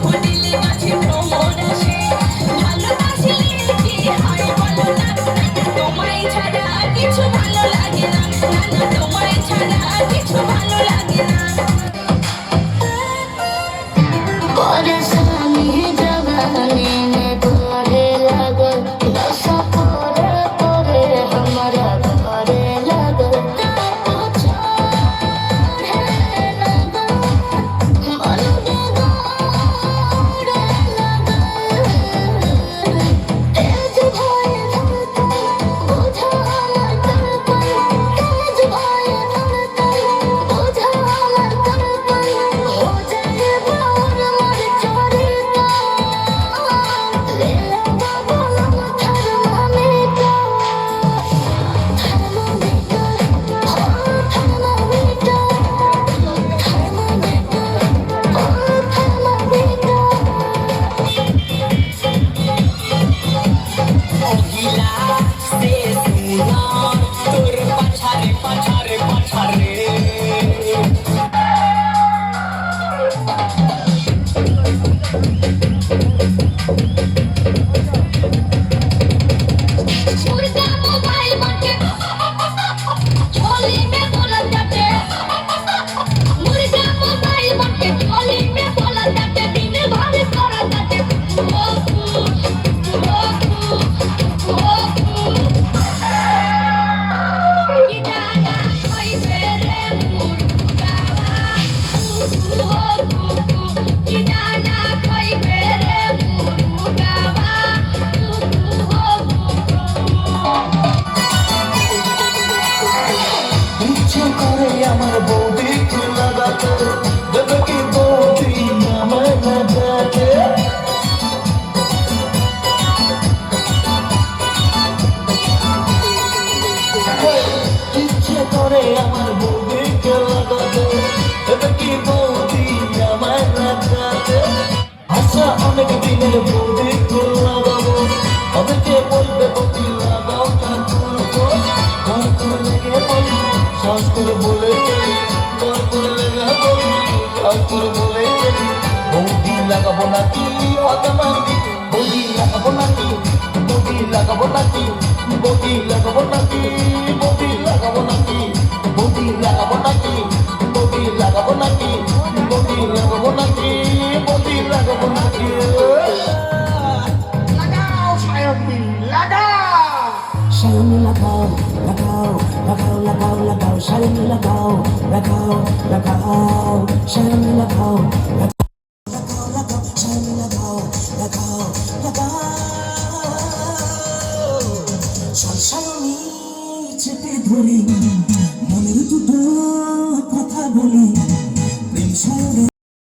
What I'm gonna be in the building. ঠাকুর বলে ঠাকুর লাগাবো ঠাকুর বলে বৌদি লাগাবো নাকি? হতমানি বৌদি লাগাবো নাকি? বৌদি লাগাবো নাকি? বৌদি লাগাবো নাকি? लगाओ लगाओ लगाओ लगाओ शर्म लगाओ लगाओ लगाओ शर्म लगाओ চেপে ধরে মনের দুটো কথা বলি